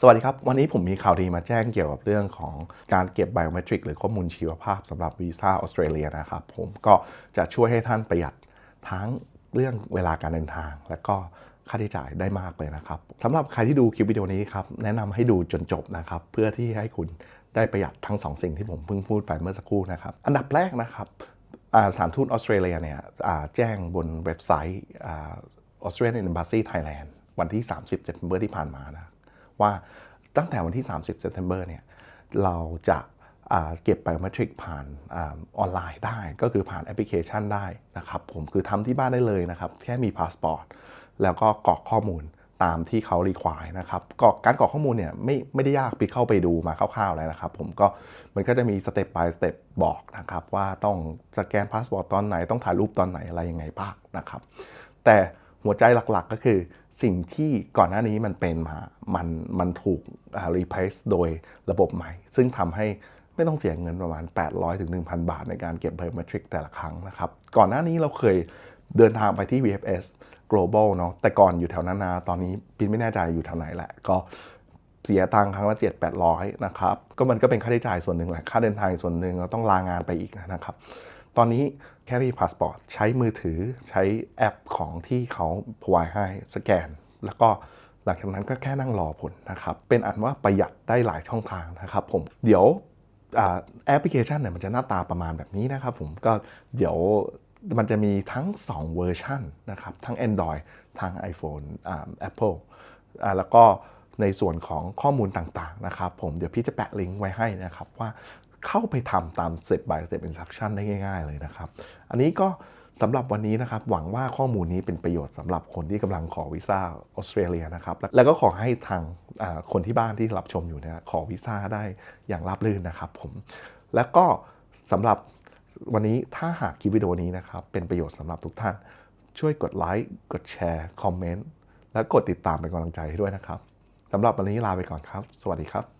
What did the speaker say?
สวัสดีครับ วันนี้ผมมีข่าวดีมาแจ้งเกี่ยวกับเรื่องของการเก็บไบโอเมตริกหรือข้อมูลชีวภาพสำหรับวีซ่าออสเตรเลียนะครับ ผมก็จะช่วยให้ท่านประหยัดทั้งเรื่องเวลาการเดินทาง และก็ค่าใช้จ่ายได้มากเลยนะครับสำหรับใครที่ดูคลิปวิดีโอนี้ครับ แนะนำให้ดูจนจบนะครับ เพื่อที่ให้คุณได้ประหยัดทั้งสองสิ่งที่ผมเพิ่งพูดไปเมื่อสักครู่นะครับ อันดับแรกนะครับสถารทูตออสเตรเลียเนี่ยแจ้งบนเว็บไซต์ออสเตรเลียน b อ s ซีไทยแลนด์วันที่ 30 September ที่ผ่านมานะ ว่าตั้งแต่วันที่ 30 September เนี่ยเราจะเก็บไบโอเมตริกผ่านอออนไลน์ได้ ก็คือผ่านแอปพลิเคชันได้นะครับผมคือทำที่บ้านได้เลยนะครับ แค่มีพาสปอร์ตแล้วก็กรอกข้อมูลตามที่เขารีควายนะครับกรอกการกรอกข้อมูลเนี่ยไม่ไม่ได้ยากไปเข้าไปดูมาคร่าวๆแล้วนะครับ ผมก็มันก็จะมีสเต็ป by สเต็ปบอกนะครับ ว่าต้องสแกนพาสปอร์ตตอนไหนต้องถ่ายรูปตอนไหนอะไรยังไงบ้างนะครับ แต่หัวใจหลักๆก็คือ สิ่งที่ก่อนหน้านี้มันเป็นมา มันมันถูกรีเพ c e โดยระบบใหม่ ซึ่งทำให้ไม่ต้องเสียเงินประมาณ 800ถึง1,000 บาทในการเก็บ biometric แต่ละครั้งนะครับ ก่อนหน้านี้เราเคยเดินทางไปที่ VFS global เนาะแต่ก่อนอยู่แถวนั้นา ตอนนี้ปินไม่แน่ใจอยู่แถวไหนแหละ ก็เสียตังค์ครั้งละ 7 800 นะครับ ก็มันก็เป็นค่าใช้จ่ายส่วนหนึ่งแหละ ค่าเดินทางอีกส่วนหนึ่งเราต้องลางานไปอีกนะครับ ตอนนี้แค่มีพาสปอร์ตใช้มือถือใช้แอปของที่เขาพรอไวให้สแกน แล้วก็หลังจากนั้นก็แค่นั่งรอผลนะครับ เป็นอันว่าประหยัดได้หลายช่องทางนะครับผมเดี๋ยวอแอปพลิเคชันเนี่ยมันจะหน้าตาประมาณแบบนี้นะครับผมก็เดี๋ยวมันจะมีทั้ง 2 เวอร์ชันนะครับ ทั้ง Android ทาง iPhone อ่า Apple อ่าแล้วก็ในส่วนของข้อมูลต่างๆนะครับ ผมเดี๋ยวพี่จะแปะลิงก์ไว้ให้นะครับ ว่า เข้าไปทำตาม step by step instruction ได้ง่าย ๆ เลยนะครับ อันนี้ก็สำหรับวันนี้นะครับ หวังว่าข้อมูลนี้เป็นประโยชน์สำหรับคนที่กำลังขอวีซ่าออสเตรเลียนะครับ แล้วก็ขอให้ทางคนที่บ้านที่รับชมอยู่นี่ยขอวีซ่าได้อย่างราบรื่นนะครับผม แล้วก็สำหรับวันนี้ถ้าหากคลิปวิดีโอนี้นะครับ เป็นประโยชน์สำหรับทุกท่าน ช่วยกดไลค์กดแชร์คอมเมนต์และกดติดตามเป็นกำลังใจให้ด้วยนะครับสำหรับวันนี้ลาไปก่อนครับ สวัสดีครับ